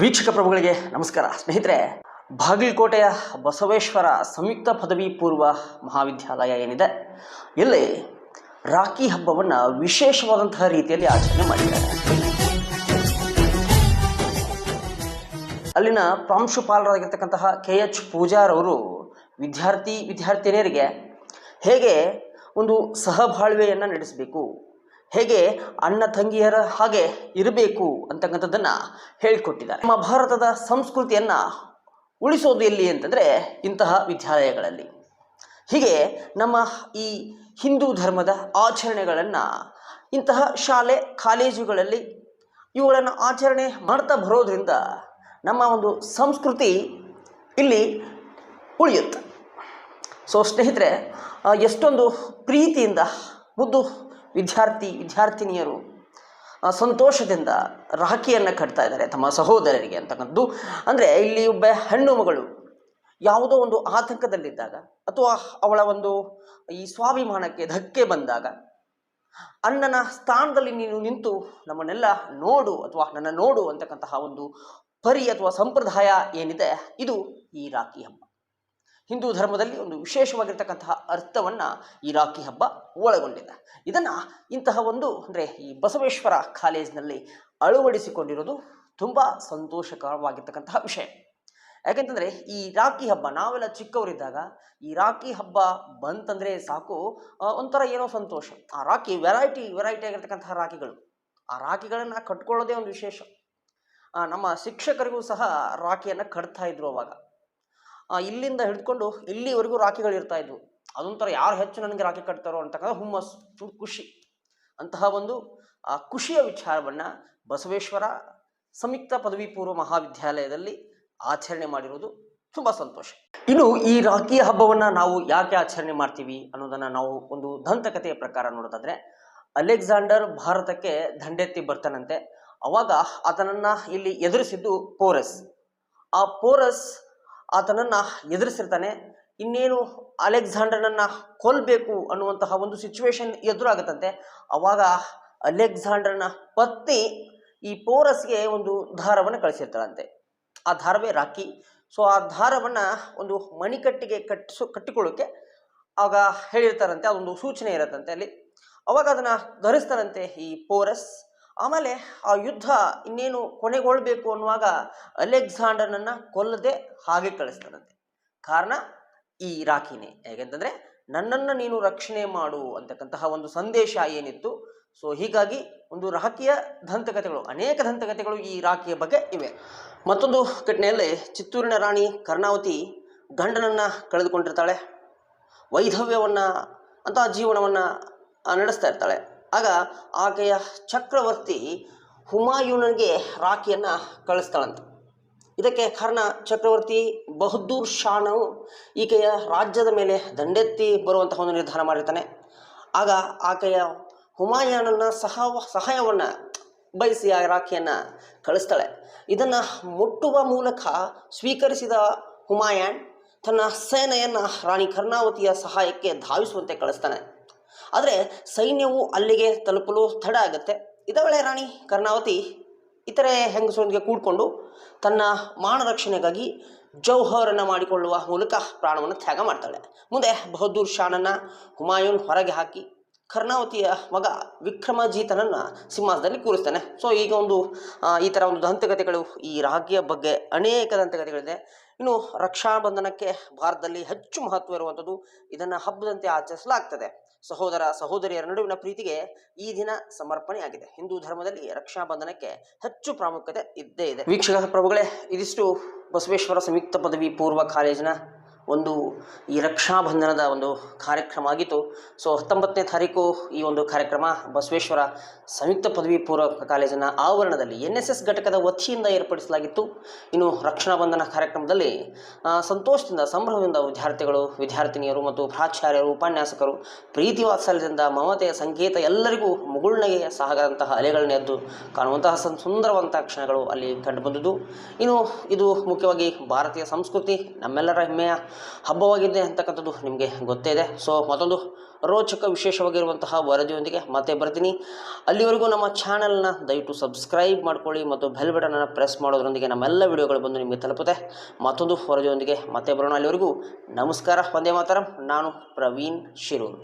ವೀಕ್ಷಕ ಪ್ರಭುಗಳಿಗೆ ನಮಸ್ಕಾರ. ಸ್ನೇಹಿತರೆ, ಬಾಗಲಕೋಟೆಯ ಬಸವೇಶ್ವರ ಸಂಯುಕ್ತ ಪದವಿ ಪೂರ್ವ ಮಹಾವಿದ್ಯಾಲಯ ಏನಿದೆ? ಇಲ್ಲಿ ರಾಖಿ ಹಬ್ಬವನ್ನು ವಿಶೇಷವಾದಂತಹ ರೀತಿಯಲ್ಲಿ ಆಚರಣೆ ಮಾಡಿದ್ದಾರೆ. ಅಲ್ಲಿನ ಪ್ರಾಂಶುಪಾಲರಾಗಿರ್ತಕ್ಕಂತಹ ಕೆ ಎಚ್ ಪೂಜಾರ್ ಅವರು ವಿದ್ಯಾರ್ಥಿ ವಿದ್ಯಾರ್ಥಿನಿಯರಿಗೆ ಹೇಗೆ ಒಂದು ಸಹಬಾಳ್ವೆಯನ್ನು ನಡೆಸಬೇಕು? ಹೇಗೆ ಅಣ್ಣ ತಂಗಿಯರ ಹಾಗೆ ಇರಬೇಕು ಅಂತಕ್ಕಂಥದ್ದನ್ನು ಹೇಳಿಕೊಟ್ಟಿದ್ದಾರೆ. ನಮ್ಮ ಭಾರತದ ಸಂಸ್ಕೃತಿಯನ್ನು ಉಳಿಸೋದು ಎಲ್ಲಿ ಅಂತಂದರೆ ಇಂತಹ ವಿದ್ಯಾಲಯಗಳಲ್ಲಿ. ಹೀಗೆ ನಮ್ಮ ಈ ಹಿಂದೂ ಧರ್ಮದ ಆಚರಣೆಗಳನ್ನು ಇಂತಹ ಶಾಲೆ, ಕಾಲೇಜುಗಳಲ್ಲಿ ಇವುಗಳನ್ನು ಆಚರಣೆ ಮಾಡ್ತಾ ಬರೋದ್ರಿಂದ ನಮ್ಮ ಒಂದು ಸಂಸ್ಕೃತಿ ಇಲ್ಲಿ ಉಳಿಯುತ್ತೆ. ಸೊ ಸ್ನೇಹಿತರೆ ಎಷ್ಟೊಂದು ಪ್ರೀತಿಯಿಂದ ಮುದ್ದು ವಿದ್ಯಾರ್ಥಿ ವಿದ್ಯಾರ್ಥಿನಿಯರು ಸಂತೋಷದಿಂದ ರಾಖಿಯನ್ನು ಕಟ್ತಾ ಇದ್ದಾರೆ ತಮ್ಮ ಸಹೋದರರಿಗೆ ಅಂತಕ್ಕಂಥದ್ದು. ಅಂದರೆ ಇಲ್ಲಿ ಒಬ್ಬ ಹೆಣ್ಣು ಮಗಳು ಯಾವುದೋ ಒಂದು ಆತಂಕದಲ್ಲಿದ್ದಾಗ ಅಥವಾ ಅವಳ ಒಂದು ಈ ಸ್ವಾಭಿಮಾನಕ್ಕೆ ಧಕ್ಕೆ ಬಂದಾಗ ಅಣ್ಣನ ಸ್ಥಾನದಲ್ಲಿ ನೀನು ನಿಂತು ನಮ್ಮನ್ನೆಲ್ಲ ನೋಡು ಅಥವಾ ನನ್ನ ನೋಡು ಅಂತಕ್ಕಂತಹ ಒಂದು ಪರಿ ಅಥವಾ ಸಂಪ್ರದಾಯ ಏನಿದೆ, ಇದು ಈ ರಾಖಿ ಹಬ್ಬ. ಹಿಂದೂ ಧರ್ಮದಲ್ಲಿ ಒಂದು ವಿಶೇಷವಾಗಿರ್ತಕ್ಕಂತಹ ಅರ್ಥವನ್ನು ಈ ರಾಖಿ ಹಬ್ಬ ಒಳಗೊಂಡಿದೆ. ಇದನ್ನು ಇಂತಹ ಒಂದು ಅಂದರೆ ಈ ಬಸವೇಶ್ವರ ಕಾಲೇಜಿನಲ್ಲಿ ಅಳವಡಿಸಿಕೊಂಡಿರೋದು ತುಂಬ ಸಂತೋಷಕರವಾಗಿರ್ತಕ್ಕಂತಹ ವಿಷಯ. ಯಾಕೆಂತಂದರೆ ಈ ರಾಖಿ ಹಬ್ಬ, ನಾವೆಲ್ಲ ಚಿಕ್ಕವರಿದ್ದಾಗ ಈ ರಾಖಿ ಹಬ್ಬ ಬಂತಂದರೆ ಸಾಕು ಒಂಥರ ಏನೋ ಸಂತೋಷ. ಆ ರಾಖಿ ವೆರೈಟಿ ವೆರೈಟಿ ಆಗಿರ್ತಕ್ಕಂತಹ ರಾಖಿಗಳು. ಆ ರಾಖಿಗಳನ್ನು ಕಟ್ಕೊಳ್ಳೋದೇ ಒಂದು ವಿಶೇಷ. ನಮ್ಮ ಶಿಕ್ಷಕರಿಗೂ ಸಹ ರಾಖಿಯನ್ನು ಕಟ್ತಾ ಇದ್ರು ಅವಾಗ. ಇಲ್ಲಿಂದ ಹಿಡ್ಕೊಂಡು ಇಲ್ಲಿವರೆಗೂ ರಾಖಿಗಳು ಇರ್ತಾ ಇದ್ವು. ಅದೊಂಥರ ಯಾರು ಹೆಚ್ಚು ನನಗೆ ರಾಖಿ ಕಟ್ತಾರೋ ಅಂತಕ್ಕಂಥ ಹುಮ್ಮಸ್ ಖುಷಿ. ಅಂತಹ ಒಂದು ಆ, ಖುಷಿಯ ವಿಚಾರವನ್ನು ಬಸವೇಶ್ವರ ಸಂಯುಕ್ತ ಪದವಿ ಪೂರ್ವ ಮಹಾವಿದ್ಯಾಲಯದಲ್ಲಿ ಆಚರಣೆ ಮಾಡಿರೋದು ತುಂಬ ಸಂತೋಷ. ಇನ್ನು ಈ ರಾಖಿ ಹಬ್ಬವನ್ನು ನಾವು ಯಾಕೆ ಆಚರಣೆ ಮಾಡ್ತೀವಿ ಅನ್ನೋದನ್ನು ನಾವು ಒಂದು ದಂತಕಥೆಯ ಪ್ರಕಾರ ನೋಡೋದಾದ್ರೆ ಅಲೆಕ್ಸಾಂಡರ್ ಭಾರತಕ್ಕೆ ದಂಡೆತ್ತಿ ಬರ್ತಾನಂತೆ. ಅವಾಗ ಆತನನ್ನ ಇಲ್ಲಿ ಎದುರಿಸಿದ್ದು ಪೋರಸ್. ಆ ಪೋರಸ್ ಆತನನ್ನ ಎದುರಿಸಿರ್ತಾನೆ. ಇನ್ನೇನು ಅಲೆಕ್ಸಾಂಡರ್ನನ್ನ ಕೊಲ್ಲಬೇಕು ಅನ್ನುವಂತಹ ಒಂದು ಸಿಚುವೇಶನ್ ಎದುರಾಗತ್ತಂತೆ. ಅವಾಗ ಅಲೆಕ್ಸಾಂಡರ್ನ ಪತ್ನಿ ಈ ಪೋರಸ್ಗೆ ಒಂದು ದಾರವನ್ನು ಕಳಿಸಿರ್ತಾಳಂತೆ. ಆ ದಾರವೇ ರಾಕಿ ಸೊ ಆ ದಾರವನ್ನು ಒಂದು ಮಣಿಕಟ್ಟಿಗೆ ಕಟ್ಟಿಸು, ಕಟ್ಟಿಕೊಳ್ಳೋಕೆ ಆಗ ಹೇಳಿರ್ತಾರಂತೆ. ಅದೊಂದು ಸೂಚನೆ ಇರತ್ತಂತೆ ಅಲ್ಲಿ. ಅವಾಗ ಅದನ್ನು ಧರಿಸ್ತಾರಂತೆ ಈ ಪೋರಸ್. ಆಮೇಲೆ ಆ ಯುದ್ಧ ಇನ್ನೇನು ಕೊನೆಗೊಳ್ಬೇಕು ಅನ್ನುವಾಗ ಅಲೆಕ್ಸಾಂಡರ್ನನ್ನು ಕೊಲ್ಲದೆ ಹಾಗೆ ಕಳಿಸ್ತಾನಂತೆ. ಕಾರಣ ಈ ರಾಖಿನೇ ಹೇಗೆಂತಂದರೆ, ನನ್ನನ್ನು ನೀನು ರಕ್ಷಣೆ ಮಾಡು ಅಂತಕ್ಕಂತಹ ಒಂದು ಸಂದೇಶ ಏನಿತ್ತು, ಸೊ ಹೀಗಾಗಿ ಒಂದು ರಾಖಿಯ ದಂತಕಥೆಗಳು ಅನೇಕ ದಂತಕಥೆಗಳು ಈ ರಾಖಿಯ ಬಗ್ಗೆ ಇವೆ. ಮತ್ತೊಂದು ಘಟನೆಯಲ್ಲಿ ಚಿತ್ತೂರಿನ ರಾಣಿ ಕರ್ಣಾವತಿ ಗಂಡನನ್ನು ಕಳೆದುಕೊಂಡಿರ್ತಾಳೆ. ವೈಧವ್ಯವನ್ನು ಅಂತಹ ಜೀವನವನ್ನು ನಡೆಸ್ತಾ ಇರ್ತಾಳೆ. ಆಗ ಆಕೆಯ ಚಕ್ರವರ್ತಿ ಹುಮಾಯೂನನಿಗೆ ರಾಖಿಯನ್ನು ಕಳಿಸ್ತಾಳಂತೆ. ಇದಕ್ಕೆ ಕಾರಣ ಚಕ್ರವರ್ತಿ ಬಹದ್ದೂರ್ ಶಾನು ಈಕೆಯ ರಾಜ್ಯದ ಮೇಲೆ ದಂಡೆತ್ತಿ ಬರುವಂತಹ ಒಂದು ನಿರ್ಧಾರ ಮಾಡಿರ್ತಾನೆ. ಆಗ ಆಕೆಯ ಹುಮಾಯೂನನ ಸಹ ಸಹಾಯವನ್ನು ಬಯಸಿ ಆ ರಾಖಿಯನ್ನು ಕಳಿಸ್ತಾಳೆ. ಇದನ್ನು ಮುಟ್ಟುವ ಮೂಲಕ ಸ್ವೀಕರಿಸಿದ ಹುಮಾಯಾನ್ ತನ್ನ ಸೇನೆಯನ್ನು ರಾಣಿ ಕರ್ಣಾವತಿಯ ಸಹಾಯಕ್ಕೆ ಧಾವಿಸುವಂತೆ ಕಳಿಸ್ತಾನೆ. ಆದರೆ ಸೈನ್ಯವು ಅಲ್ಲಿಗೆ ತಲುಪಲು ತಡ ಆಗುತ್ತೆ. ಇದ ರಾಣಿ ಕರ್ಣಾವತಿ ಇತರೆ ಹೆಂಗಸರೊಂದಿಗೆ ಕೂಡಿಕೊಂಡು ತನ್ನ ಮಾನ ರಕ್ಷಣೆಗಾಗಿ ಜೌಹರನ್ನು ಮಾಡಿಕೊಳ್ಳುವ ಮೂಲಕ ಪ್ರಾಣವನ್ನು ತ್ಯಾಗ ಮಾಡ್ತಾಳೆ. ಮುಂದೆ ಬಹದ್ದೂರ್ ಶಾನನ್ನು ಹುಮಾಯೂನ್ ಹೊರಗೆ ಹಾಕಿ ಕರ್ಣಾವತಿಯ ಮಗ ವಿಕ್ರಮಜೀತನನ್ನು ಸಿಂಹಾಸದಲ್ಲಿ ಕೂರಿಸ್ತಾನೆ. ಸೊ ಈಗ ಒಂದು ಈ ಥರ ಒಂದು ದಂತಕಥೆಗಳು ಈ ರಾಗಿಯ ಬಗ್ಗೆ ಅನೇಕ ದಂತಕಥೆಗಳಿದೆ. ಇನ್ನು ರಕ್ಷಾಬಂಧನಕ್ಕೆ ಭಾರತದಲ್ಲಿ ಹೆಚ್ಚು ಮಹತ್ವ ಇರುವಂಥದ್ದು ಇದನ್ನು ಹಬ್ಬದಂತೆ ಆಚರಿಸಲಾಗ್ತದೆ. ಸಹೋದರ ಸಹೋದರಿಯರ ನಡುವಿನ ಪ್ರೀತಿಗೆ ಈ ದಿನ ಸಮರ್ಪಣೆಯಾಗಿದೆ. ಹಿಂದೂ ಧರ್ಮದಲ್ಲಿ ರಕ್ಷಾಬಂಧನಕ್ಕೆ ಹೆಚ್ಚು ಪ್ರಾಮುಖ್ಯತೆ ಇದ್ದೇ ಇದೆ. ವೀಕ್ಷಕ ಪ್ರಭುಗಳೇ, ಇದಿಷ್ಟು ಬಸವೇಶ್ವರ ಸಂಯುಕ್ತ ಪದವಿ ಪೂರ್ವ ಕಾಲೇಜಿನ ಒಂದು ಈ ರಕ್ಷಾಬಂಧನದ ಒಂದು ಕಾರ್ಯಕ್ರಮ ಆಗಿತ್ತು. ಸೊ, ಹತ್ತೊಂಬತ್ತನೇ ತಾರೀಕು ಈ ಒಂದು ಕಾರ್ಯಕ್ರಮ ಬಸವೇಶ್ವರ ಸಂಯುಕ್ತ ಪದವಿ ಪೂರ್ವ ಕಾಲೇಜಿನ ಆವರಣದಲ್ಲಿ ಎನ್ ಎಸ್ ಎಸ್ ಘಟಕದ ವತಿಯಿಂದ ಏರ್ಪಡಿಸಲಾಗಿತ್ತು. ಇನ್ನು ರಕ್ಷಣಾ ಬಂಧನ ಕಾರ್ಯಕ್ರಮದಲ್ಲಿ ಸಂತೋಷದಿಂದ, ಸಂಭ್ರಮದಿಂದ ವಿದ್ಯಾರ್ಥಿಗಳು, ವಿದ್ಯಾರ್ಥಿನಿಯರು ಮತ್ತು ಪ್ರಾಚಾರ್ಯರು, ಉಪನ್ಯಾಸಕರು, ಪ್ರೀತಿ ವಾತ್ಸಲ್ಯದಿಂದ, ಮಮತೆಯ ಸಂಕೇತ ಎಲ್ಲರಿಗೂ ಮುಗುಳ್ನಗೆಯ ಸಾಗದಂತಹ ಅಲೆಗಳನ್ನ ಎದ್ದು ಕಾಣುವಂತಹ ಸುಂದರವಂತಹ ಕ್ಷಣಗಳು ಅಲ್ಲಿ ಕಂಡುಬಂದದ್ದು ಇನ್ನು ಇದು ಮುಖ್ಯವಾಗಿ ಭಾರತೀಯ ಸಂಸ್ಕೃತಿ, ನಮ್ಮೆಲ್ಲರ ಹೆಮ್ಮೆಯ ಹಬ್ಬವಾಗಿದೆ ಅಂತಕ್ಕಂಥದ್ದು ನಿಮಗೆ ಗೊತ್ತೇ ಇದೆ. ಸೊ ಮತ್ತೊಂದು ರೋಚಕ ವಿಶೇಷವಾಗಿರುವಂತಹ ವರದಿಯೊಂದಿಗೆ ಮತ್ತೆ ಬರ್ತೀನಿ. ಅಲ್ಲಿವರೆಗೂ ನಮ್ಮ ಚಾನಲ್ನ ದಯವಿಟ್ಟು ಸಬ್ಸ್ಕ್ರೈಬ್ ಮಾಡ್ಕೊಳ್ಳಿ ಮತ್ತು ಬೆಲ್ ಬಟನನ್ನು ಪ್ರೆಸ್ ಮಾಡೋದ್ರೊಂದಿಗೆ ನಮ್ಮೆಲ್ಲ ವಿಡಿಯೋಗಳು ಬಂದು ನಿಮಗೆ ತಲುಪುತ್ತೆ. ಮತ್ತೊಂದು ವರದಿಯೊಂದಿಗೆ ಮತ್ತೆ ಬರೋಣ. ಅಲ್ಲಿವರೆಗೂ ನಮಸ್ಕಾರ. ವಂದೇ ಮಾತರಂ. ನಾನು ಪ್ರವೀಣ್ ಶಿರೂರ್.